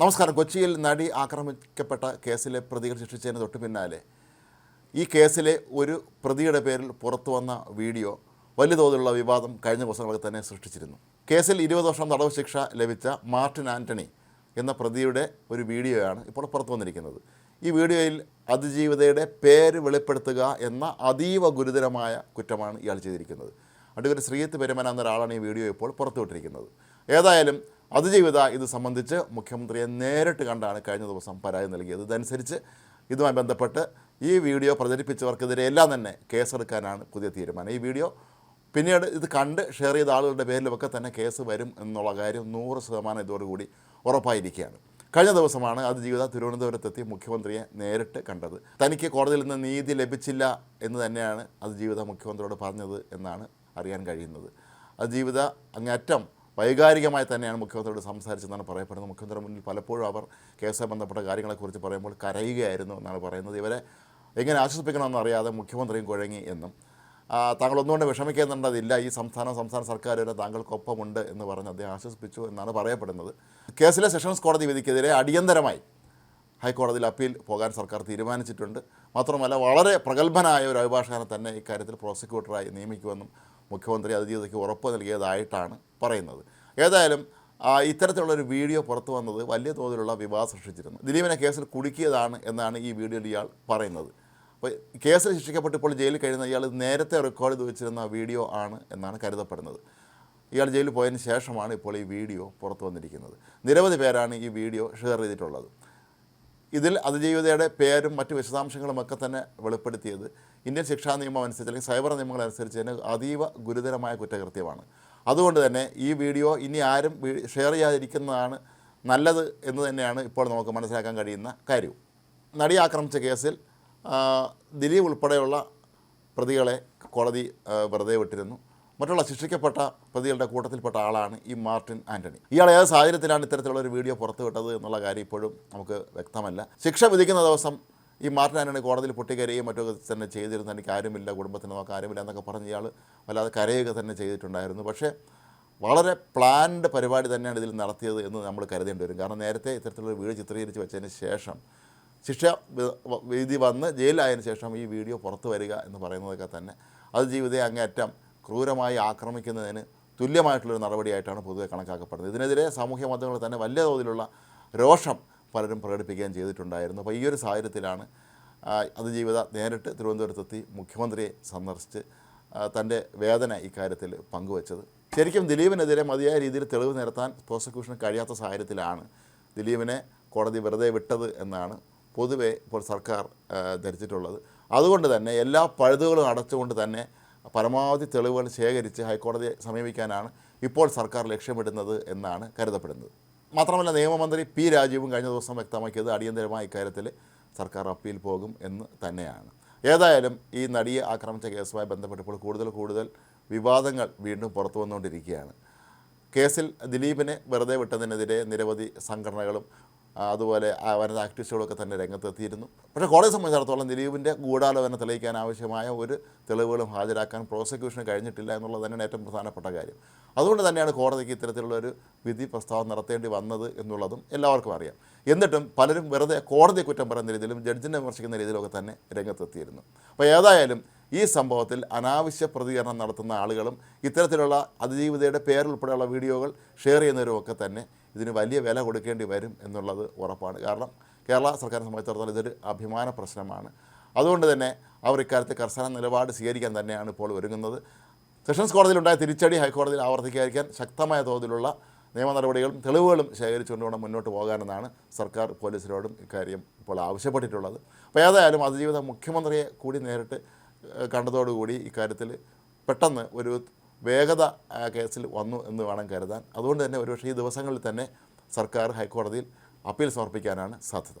നമസ്കാരം. കൊച്ചിയിൽ നടി ആക്രമിക്കപ്പെട്ട കേസിലെ പ്രതികൾ ശിക്ഷിച്ചതിന് തൊട്ട് പിന്നാലെ ഈ കേസിലെ ഒരു പ്രതിയുടെ പേരിൽ പുറത്തു വന്ന വീഡിയോ വലിയ തോതിലുള്ള വിവാദം കഴിഞ്ഞ ദിവസങ്ങളൊക്കെ തന്നെ സൃഷ്ടിച്ചിരുന്നു. കേസിൽ ഇരുപത് വർഷം തടവ് ശിക്ഷ ലഭിച്ച മാർട്ടിൻ ആന്റണി എന്ന പ്രതിയുടെ ഒരു വീഡിയോയാണ് ഇപ്പോൾ പുറത്തു വന്നിരിക്കുന്നത്. ഈ വീഡിയോയിൽ അതിജീവിതയുടെ പേര് വെളിപ്പെടുത്തുക എന്ന അതീവ ഗുരുതരമായ കുറ്റമാണ് ഇയാൾ ചെയ്തിരിക്കുന്നത്. അഡ്വക്കേറ്റ് ശ്രീയത്ത് പെരുമന എന്നൊരാളാണ് ഈ വീഡിയോ ഇപ്പോൾ പുറത്തുവിട്ടിരിക്കുന്നത്. ഏതായാലും അതിജീവിത ഇത് സംബന്ധിച്ച് മുഖ്യമന്ത്രിയെ നേരിട്ട് കണ്ടാണ് കഴിഞ്ഞ ദിവസം പരാതി നൽകിയത്. ഇതനുസരിച്ച് ഇതുമായി ബന്ധപ്പെട്ട് ഈ വീഡിയോ പ്രചരിപ്പിച്ചവർക്കെതിരെ എല്ലാം തന്നെ കേസെടുക്കാനാണ് പുതിയ തീരുമാനം. ഈ വീഡിയോ പിന്നീട് ഇത് കണ്ട് ഷെയർ ചെയ്ത ആളുകളുടെ പേരിലുമൊക്കെ തന്നെ കേസ് വരും എന്നുള്ള കാര്യം നൂറ് ശതമാനം ഇതോടുകൂടി ഉറപ്പായിരിക്കുകയാണ്. കഴിഞ്ഞ ദിവസമാണ് അതിജീവിത തിരുവനന്തപുരത്തെത്തി മുഖ്യമന്ത്രിയെ നേരിട്ട് കണ്ടത്. തനിക്ക് കോടതിയിൽ നിന്ന് നീതി ലഭിച്ചില്ല എന്ന് തന്നെയാണ് അതിജീവിത മുഖ്യമന്ത്രിയോട് പറഞ്ഞത് എന്നാണ് അറിയാൻ കഴിയുന്നത്. അതിജീവിത അങ്ങേറ്റം വൈകാരികമായി തന്നെയാണ് മുഖ്യമന്ത്രിയോട് സംസാരിച്ചതെന്നാണ് പറയപ്പെടുന്നത്. മുഖ്യമന്ത്രിയുടെ മുന്നിൽ പലപ്പോഴും അവർ കേസുമായി ബന്ധപ്പെട്ട കാര്യങ്ങളെക്കുറിച്ച് പറയുമ്പോൾ കരയുകയായിരുന്നു എന്നാണ് പറയുന്നത്. ഇവരെ എങ്ങനെ ആശ്വസിപ്പിക്കണമെന്ന് അറിയാതെ മുഖ്യമന്ത്രിയും കുഴങ്ങി എന്നും താങ്കൾ ഒന്നുകൊണ്ട് വിഷമിക്കേണ്ടതില്ല ഈ സംസ്ഥാനം സംസ്ഥാന സർക്കാർ വരെ താങ്കൾക്കൊപ്പമുണ്ട് എന്ന് പറഞ്ഞ് അദ്ദേഹം ആശ്വസിപ്പിച്ചു എന്നാണ് പറയപ്പെടുന്നത്. കേസിലെ സെഷൻസ് കോടതി വിധിക്കെതിരെ അടിയന്തരമായി ഹൈക്കോടതിയിൽ അപ്പീൽ പോകാൻ സർക്കാർ തീരുമാനിച്ചിട്ടുണ്ട്. മാത്രമല്ല വളരെ പ്രഗത്ഭനായ ഒരു അഭിഭാഷകനെ തന്നെ ഇക്കാര്യത്തിൽ പ്രോസിക്യൂട്ടറായി നിയമിക്കുമെന്നും മുഖ്യമന്ത്രി അതിജീവിതയ്ക്ക് ഉറപ്പ് നൽകിയതായിട്ടാണ് പറയുന്നത്. ഏതായാലും ഇത്തരത്തിലുള്ളൊരു വീഡിയോ പുറത്തു വന്നത് വലിയ തോതിലുള്ള വിവാദം സൃഷ്ടിച്ചിരുന്നു. ദിലീപിനെ കേസിൽ കുടുക്കിയതാണ് എന്നാണ് ഈ വീഡിയോയിൽ ഇയാൾ പറയുന്നത്. അപ്പോൾ കേസിൽ ശിക്ഷിക്കപ്പെട്ട് ഇപ്പോൾ ജയിലിൽ കഴിയുന്ന ഇയാൾ നേരത്തെ റെക്കോർഡ് ചെയ്ത് വെച്ചിരുന്ന വീഡിയോ ആണ് എന്നാണ് കരുതപ്പെടുന്നത്. ഇയാൾ ജയിലിൽ പോയതിന് ശേഷമാണ് ഇപ്പോൾ ഈ വീഡിയോ പുറത്തു വന്നിരിക്കുന്നത്. നിരവധി പേരാണ് ഈ വീഡിയോ ഷെയർ ചെയ്തിട്ടുള്ളത്. ഇതിൽ അതിജീവിതയുടെ പേരും മറ്റു വിശദാംശങ്ങളുമൊക്കെ തന്നെ വെളിപ്പെടുത്തിയത്. ഇന്ത്യൻ ശിക്ഷാ നിയമം അനുസരിച്ച് അല്ലെങ്കിൽ സൈബർ നിയമങ്ങൾ അനുസരിച്ച് തന്നെ അതീവ ഗുരുതരമായ കുറ്റകൃത്യമാണ്. അതുകൊണ്ട് തന്നെ ഈ വീഡിയോ ഇനി ആരും ഷെയർ ചെയ്യാതിരിക്കുന്നതാണ് നല്ലത് എന്ന് തന്നെയാണ് ഇപ്പോൾ നമുക്ക് മനസ്സിലാക്കാൻ കഴിയുന്ന കാര്യവും നടി ആക്രമിച്ച കേസിൽ ദിലീപ് ഉൾപ്പെടെയുള്ള പ്രതികളെ കോടതി വെറുതെ വിട്ടിരുന്നു. മറ്റുള്ള ശിക്ഷിക്കപ്പെട്ട പ്രതികളുടെ കൂട്ടത്തിൽപ്പെട്ട ആളാണ് ഈ മാർട്ടിൻ ആന്റണി ഇയാൾ ഏത് സാഹചര്യത്തിലാണ് ഇത്തരത്തിലുള്ള ഒരു വീഡിയോ പുറത്തുവിട്ടത് എന്നുള്ള കാര്യം ഇപ്പോഴും നമുക്ക് വ്യക്തമല്ല. ശിക്ഷ വിധിക്കുന്ന ദിവസം ഈ മാർട്ടിൻ ആന്റണി കോടതിയിൽ പൊട്ടിക്കരയും മറ്റൊക്കെ തന്നെ ചെയ്തിരുന്നു. എനിക്ക് ആരുമില്ല കുടുംബത്തിന് നോക്കാൻ ആരുമില്ല എന്നൊക്കെ പറഞ്ഞ് ഇയാൾ വല്ലാതെ കരയുക തന്നെ ചെയ്തിട്ടുണ്ടായിരുന്നു. പക്ഷേ വളരെ പ്ലാൻഡ് പരിപാടി തന്നെയാണ് ഇതിൽ നടത്തിയത് എന്ന് നമ്മൾ കരുതേണ്ടി വരും. കാരണം നേരത്തെ ഇത്തരത്തിലുള്ള വീഡിയോ ചിത്രീകരിച്ച് വെച്ചതിന് ശേഷം ശിക്ഷ വിധി വന്ന് ജയിലായതിനു ശേഷം ഈ വീഡിയോ പുറത്തു വരിക എന്ന് പറയുന്നതൊക്കെ തന്നെ അത് ജീവിതത്തെ അങ്ങേയറ്റം ക്രൂരമായി ആക്രമിക്കുന്നതിന് തുല്യമായിട്ടുള്ളൊരു നടപടിയായിട്ടാണ് പൊതുവെ കണക്കാക്കപ്പെടുന്നത്. ഇതിനെതിരെ സാമൂഹ്യ മാധ്യമങ്ങളിൽ തന്നെ വലിയ തോതിലുള്ള രോഷം പലരും പ്രകടിപ്പിക്കുകയും ചെയ്തിട്ടുണ്ടായിരുന്നു. അപ്പോൾ ഈ ഒരു സാഹചര്യത്തിലാണ് അതിജീവിത നേരിട്ട് തിരുവനന്തപുരത്തെത്തി മുഖ്യമന്ത്രിയെ സന്ദർശിച്ച് തന്റെ വേദന ഇക്കാര്യത്തിൽ പങ്കുവച്ചത്. ശരിക്കും ദിലീപിനെതിരെ മതിയായ രീതിയിൽ തെളിവ് നിരത്താൻ പ്രോസിക്യൂഷന് കഴിയാത്ത സാഹചര്യത്തിലാണ് ദിലീപിനെ കോടതി വെറുതെ വിട്ടത് എന്നാണ് പൊതുവെ ഇപ്പോൾ സർക്കാർ ധരിച്ചിട്ടുള്ളത്. അതുകൊണ്ട് തന്നെ എല്ലാ പഴുതുകളും അടച്ചുകൊണ്ട് തന്നെ പരമാവധി തെളിവുകൾ ശേഖരിച്ച് ഹൈക്കോടതിയെ സമീപിക്കാനാണ് ഇപ്പോൾ സർക്കാർ ലക്ഷ്യമിടുന്നത് എന്നാണ് കരുതപ്പെടുന്നത്. മാത്രമല്ല നിയമമന്ത്രി പി രാജീവും കഴിഞ്ഞ ദിവസം വ്യക്തമാക്കിയത് അടിയന്തരമായ ഇക്കാര്യത്തിൽ സർക്കാർ അപ്പീൽ പോകും എന്ന് തന്നെയാണ്. ഏതായാലും ഈ നടിയെ ആക്രമിച്ച കേസുമായി ബന്ധപ്പെട്ടപ്പോൾ കൂടുതൽ കൂടുതൽ വിവാദങ്ങൾ വീണ്ടും പുറത്തു വന്നുകൊണ്ടിരിക്കുകയാണ്. കേസിൽ ദിലീപിനെ വെറുതെ വിട്ടതിനെതിരെ നിരവധി സംഘടനകളും അതുപോലെ വനിതാ ആക്ടിവിസ്റ്റുകളൊക്കെ തന്നെ രംഗത്തെത്തിയിരുന്നു. പക്ഷേ കോടതിയെ സംബന്ധിച്ചിടത്തോളം ദിലീപിന്റെ ഗൂഢാലോചന തെളിയിക്കാൻ ആവശ്യമായ ഒരു തെളിവുകളും ഹാജരാക്കാൻ പ്രോസിക്യൂഷന് കഴിഞ്ഞിട്ടില്ല എന്നുള്ളത് തന്നെയാണ് ഏറ്റവും പ്രധാനപ്പെട്ട കാര്യം. അതുകൊണ്ട് തന്നെയാണ് കോടതിക്ക് ഇത്തരത്തിലുള്ളൊരു വിധി പ്രസ്താവം നടത്തേണ്ടി വന്നത് എന്നുള്ളതും എല്ലാവർക്കും അറിയാം. എന്നിട്ടും പലരും വെറുതെ കോടതി കുറ്റം പറയുന്ന രീതിയിലും ജഡ്ജിനെ വിമർശിക്കുന്ന രീതിയിലൊക്കെ തന്നെ രംഗത്തെത്തിയിരുന്നു. അപ്പോൾ ഏതായാലും ഈ സംഭവത്തിൽ അനാവശ്യ പ്രതികരണം നടത്തുന്ന ആളുകളും ഇത്തരത്തിലുള്ള അതിജീവിതയുടെ പേരുൾപ്പെടെയുള്ള വീഡിയോകൾ ഷെയർ ചെയ്യുന്നവരും ഒക്കെ തന്നെ ഇതിന് വലിയ വില കൊടുക്കേണ്ടി വരും എന്നുള്ളത് ഉറപ്പാണ്. കാരണം കേരള സർക്കാരിനെ സംബന്ധിച്ചിടത്തോളം ഇതൊരു അഭിമാന പ്രശ്നമാണ്. അതുകൊണ്ട് തന്നെ അവർ ഇക്കാര്യത്തിൽ കർശന നിലപാട് സ്വീകരിക്കാൻ തന്നെയാണ് ഇപ്പോൾ ഒരുങ്ങുന്നത്. സെഷൻസ് കോടതിയിലുണ്ടായ തിരിച്ചടി ഹൈക്കോടതിയിൽ ആവർത്തിക്കാതിരിക്കാൻ ശക്തമായ തോതിലുള്ള നിയമ നടപടികളും തെളിവുകളും ശേഖരിച്ചുകൊണ്ട് വേണം മുന്നോട്ട് പോകാനെന്നാണ് സർക്കാർ പോലീസിനോടും ഇക്കാര്യം ഇപ്പോൾ ആവശ്യപ്പെട്ടിട്ടുള്ളത്. അപ്പോൾ ഏതായാലും അതിജീവിത മുഖ്യമന്ത്രിയെ കൂടി നേരിട്ട് കണ്ടതോടുകൂടി ഇക്കാര്യത്തിൽ പെട്ടെന്ന് ഒരു വേഗത കേസിൽ വന്നു എന്ന് വേണം കരുതാൻ. അതുകൊണ്ട് തന്നെ ഒരുപക്ഷേ ഈ ദിവസങ്ങളിൽ തന്നെ സർക്കാർ ഹൈക്കോടതിയിൽ അപ്പീൽ സമർപ്പിക്കാനാണ് സാധ്യത.